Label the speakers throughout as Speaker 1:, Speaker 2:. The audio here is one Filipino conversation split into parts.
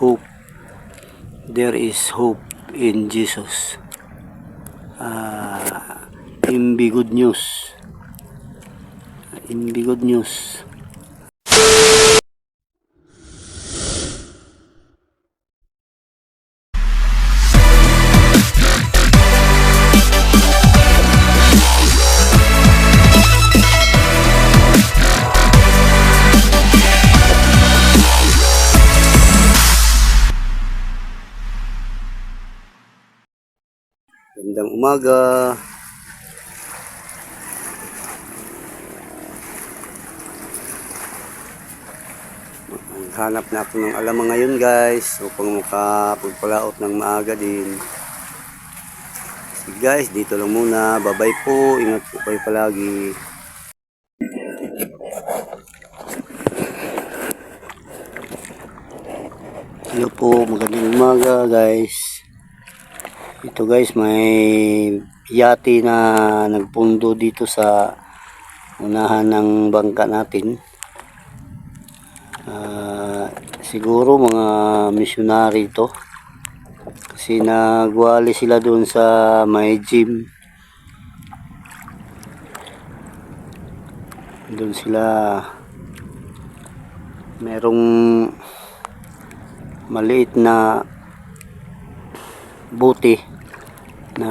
Speaker 1: hope. There is hope in Jesus. Ah, imbi good news. Imbi good news. Gandang umaga. Hanap na ako ng alamang ngayon guys upang makapagpalaot ng maaga din. Sige guys, dito lang muna. Bye-bye po. Ingat po kayo palagi. Hello po, magandang umaga guys. Ito guys, may yati na nagpundo dito sa unahan ng bangka natin. Ah, siguro mga missionary ito. Kasi nagwali sila doon sa may gym. Doon sila merong maliit na buti na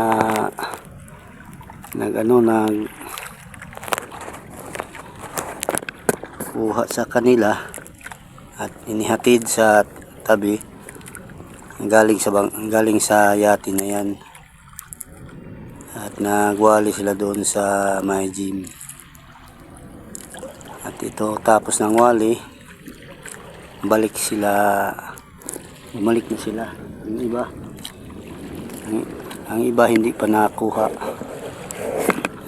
Speaker 1: nag ano nag kuha sa kanila at inihatid sa tabi galing sa bang, galing sa yati na yan. At nagwali sila doon sa may gym. At ito tapos ng wali balik sila bumalik na sila. Yung iba ang, iba hindi pa nakuha.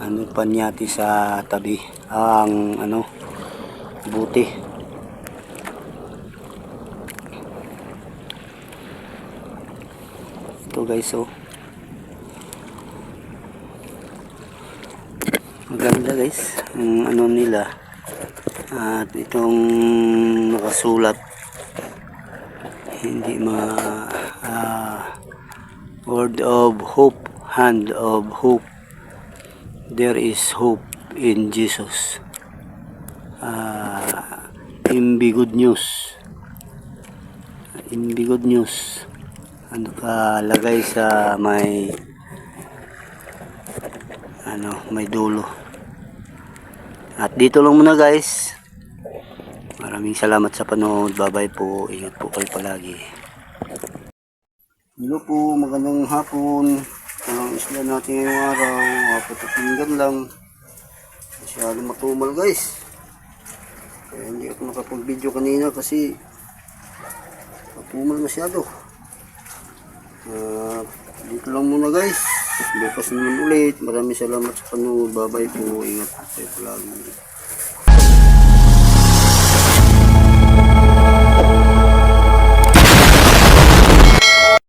Speaker 1: Ano pa niyati sa tabi? Ang ano buti. Ito guys oh. Maganda guys ang ano nila. At itong nakasulat hindi ma ah, word of hope hand of hope there is hope in Jesus ah imbi good news imbi good news ano ka lagay sa may ano may dulo at dito lang muna guys Maraming salamat sa panood. Bye-bye po. Ingat po kayo palagi. Hello po. Magandang hapon. Ang isla natin ngayong araw. Mapatapinggan lang. Masyadong matumal guys. Kaya hindi ako nakapag-video kanina kasi matumal masyado. Uh, dito lang muna guys. Bukas naman ulit. Maraming salamat sa panood. Bye-bye po. Ingat po kayo palagi.